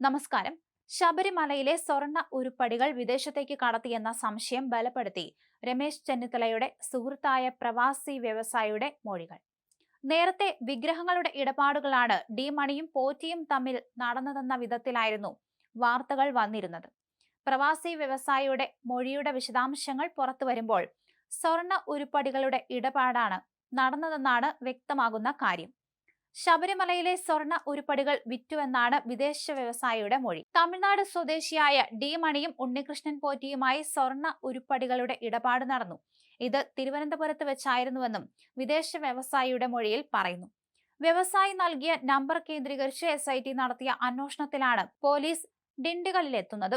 നമസ്കാരം. ശബരിമലയിലെ സ്വർണ ഉരുപ്പടികൾ വിദേശത്തേക്ക് കടത്തിയെന്ന സംശയം ബലപ്പെടുത്തി രമേശ് ചെന്നിത്തലയുടെ സുഹൃത്തായ പ്രവാസി വ്യവസായിയുടെ മൊഴികൾ. നേരത്തെ വിഗ്രഹങ്ങളുടെ ഇടപാടുകളാണ് ഡി മണിയും പോറ്റിയും തമ്മിൽ നടന്നതെന്ന വിധത്തിലായിരുന്നു വാർത്തകൾ വന്നിരുന്നത്. പ്രവാസി വ്യവസായിയുടെ മൊഴിയുടെ വിശദാംശങ്ങൾ പുറത്തു വരുമ്പോൾ സ്വർണ ഉരുപ്പടികളുടെ ഇടപാടാണ് നടന്നതെന്നാണ് വ്യക്തമാകുന്ന കാര്യം. ശബരിമലയിലെ സ്വർണ ഉരുപ്പടികൾ വിറ്റുവെന്നാണ് വിദേശ വ്യവസായിയുടെ മൊഴി. തമിഴ്നാട് സ്വദേശിയായ ഡി മണിയും ഉണ്ണികൃഷ്ണൻ പോറ്റിയുമായി സ്വർണ ഉരുപ്പടികളുടെ ഇടപാട് നടന്നു. ഇത് തിരുവനന്തപുരത്ത് വെച്ചായിരുന്നുവെന്നും വിദേശ വ്യവസായിയുടെ മൊഴിയിൽ പറയുന്നു. വ്യവസായി നൽകിയ നമ്പർ കേന്ദ്രീകരിച്ച് എസ് ഐ ടി നടത്തിയ അന്വേഷണത്തിലാണ് പോലീസ് ഡിണ്ടുകളിലെത്തുന്നത്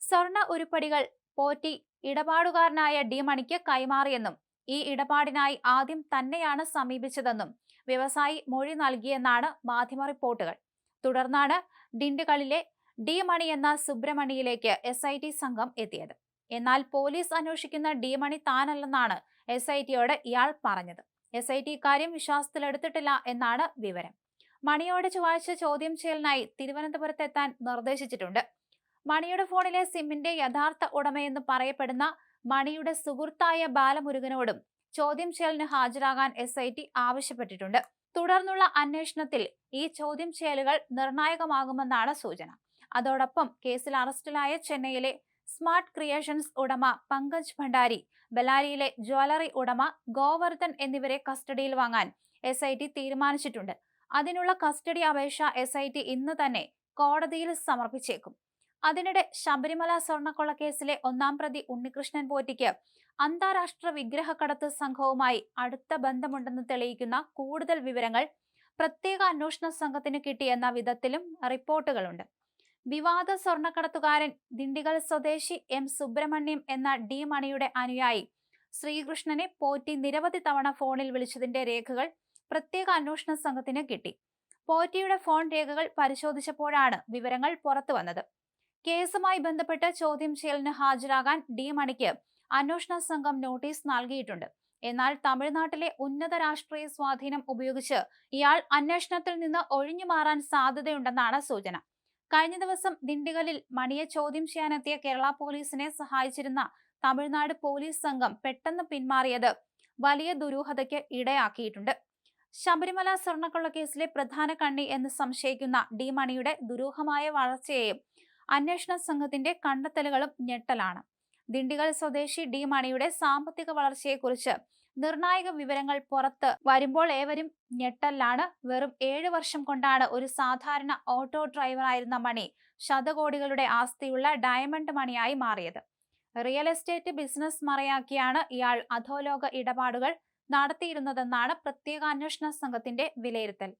സ്വർണ ഉരുപ്പടികൾ പോറ്റി ഇടപാടുകാരനായ ഡി മണിക്ക് കൈമാറിയെന്നും ഈ ഇടപാടിനായി ആദ്യം തന്നെയാണ് സമീപിച്ചതെന്നും വ്യവസായി മൊഴി നൽകിയെന്നാണ് മാധ്യമ റിപ്പോർട്ടുകൾ. തുടർന്നാണ് ഡിണ്ടുകളിലെ ഡി മണി എന്ന സുബ്രഹ്മണിയിലേക്ക് എസ് ഐ ടി സംഘം എത്തിയത്. എന്നാൽ പോലീസ് അന്വേഷിക്കുന്ന ഡി മണി താനല്ലെന്നാണ് എസ് ഐ ടിയോട് ഇയാൾ പറഞ്ഞത്. എസ് ഐ ടി ഇക്കാര്യം വിശ്വാസത്തിലെടുത്തിട്ടില്ല എന്നാണ് വിവരം. മണിയോട് ചൊവ്വാഴ്ച ചോദ്യം ചെയ്യലിനായി തിരുവനന്തപുരത്തെത്താൻ നിർദ്ദേശിച്ചിട്ടുണ്ട്. മണിയുടെ ഫോണിലെ സിമ്മിന്റെ യഥാർത്ഥ ഉടമയെന്ന് പറയപ്പെടുന്ന മണിയുടെ സുഹൃത്തായ ബാലമുരുകനോടും ചോദ്യം ചെയ്യലിന് ഹാജരാകാൻ എസ് ഐ ടി ആവശ്യപ്പെട്ടിട്ടുണ്ട്. തുടർന്നുള്ള അന്വേഷണത്തിൽ ഈ ചോദ്യം ചെയ്യലുകൾ നിർണായകമാകുമെന്നാണ് സൂചന. അതോടൊപ്പം കേസിൽ അറസ്റ്റിലായ ചെന്നൈയിലെ സ്മാർട്ട് ക്രിയേഷൻസ് ഉടമ പങ്കജ് ഭണ്ഡാരി ബലാരിയിലെ ജ്വല്ലറി ഉടമ ഗോവർദ്ധൻ എന്നിവരെ കസ്റ്റഡിയിൽ വാങ്ങാൻ എസ് ഐ ടി തീരുമാനിച്ചിട്ടുണ്ട്. അതിനുള്ള കസ്റ്റഡി അപേക്ഷ എസ് ഐ ടി ഇന്ന് തന്നെ കോടതിയിൽ സമർപ്പിച്ചേക്കും. അതിനിടെ ശബരിമല സ്വർണക്കൊള്ള കേസിലെ ഒന്നാം പ്രതി ഉണ്ണികൃഷ്ണൻ പോറ്റിക്ക് അന്താരാഷ്ട്ര വിഗ്രഹക്കടത്ത് സംഘവുമായി അടുത്ത ബന്ധമുണ്ടെന്ന് തെളിയിക്കുന്ന കൂടുതൽ വിവരങ്ങൾ പ്രത്യേക അന്വേഷണ സംഘത്തിന് കിട്ടിയെന്ന വിധത്തിലും റിപ്പോർട്ടുകളുണ്ട്. വിവാദ സ്വർണക്കടത്തുകാരൻ ദിണ്ടിഗൽ സ്വദേശി എം സുബ്രഹ്മണ്യം എന്ന ഡി മണിയുടെ അനുയായി ശ്രീകൃഷ്ണനെ പോറ്റി നിരവധി തവണ ഫോണിൽ വിളിച്ചതിന്റെ രേഖകൾ പ്രത്യേക അന്വേഷണ സംഘത്തിന് കിട്ടി. പോറ്റിയുടെ ഫോൺ രേഖകൾ പരിശോധിച്ചപ്പോഴാണ് വിവരങ്ങൾ പുറത്തു വന്നത് കേസുമായി ബന്ധപ്പെട്ട് ചോദ്യം ചെയ്യലിന് ഹാജരാകാൻ ഡി മണിക്ക് അന്വേഷണ സംഘം നോട്ടീസ് നൽകിയിട്ടുണ്ട്. എന്നാൽ തമിഴ്നാട്ടിലെ ഉന്നത രാഷ്ട്രീയ സ്വാധീനം ഉപയോഗിച്ച് ഇയാൾ അന്വേഷണത്തിൽ നിന്ന് ഒഴിഞ്ഞു മാറാൻ സാധ്യതയുണ്ടെന്നാണ് സൂചന. കഴിഞ്ഞ ദിവസം ദിണ്ടിഗലിൽ മണിയെ ചോദ്യം ചെയ്യാനെത്തിയ കേരള പോലീസിനെ സഹായിച്ചിരുന്ന തമിഴ്നാട് പോലീസ് സംഘം പെട്ടെന്ന് പിന്മാറിയത് വലിയ ദുരൂഹതയ്ക്ക് ഇടയാക്കിയിട്ടുണ്ട്. ശബരിമല സ്വർണക്കൊള്ള കേസിലെ പ്രധാന കണ്ണി എന്ന് സംശയിക്കുന്ന ഡി മണിയുടെ ദുരൂഹമായ വളർച്ചയെയും അന്വേഷണ സംഘത്തിന്റെ കണ്ടെത്തലുകളും ഞെട്ടലാണ്. ദിണ്ടിഗൽ സ്വദേശി ഡി മണിയുടെ സാമ്പത്തിക വളർച്ചയെക്കുറിച്ച് നിർണായക വിവരങ്ങൾ പുറത്ത് വരുമ്പോൾ ഏവരും ഞെട്ടലാണ് വെറും ഏഴ് വർഷം കൊണ്ടാണ് ഒരു സാധാരണ ഓട്ടോ ഡ്രൈവറായിരുന്ന മണി ശതകോടികളുടെ ആസ്തിയുള്ള ഡയമണ്ട് മണിയായി മാറിയത്. റിയൽ എസ്റ്റേറ്റ് ബിസിനസ് മറയാക്കിയാണ് ഇയാൾ അധോലോക ഇടപാടുകൾ നടത്തിയിരുന്നതെന്നാണ് പ്രത്യേക അന്വേഷണ സംഘത്തിന്റെ വിലയിരുത്തൽ.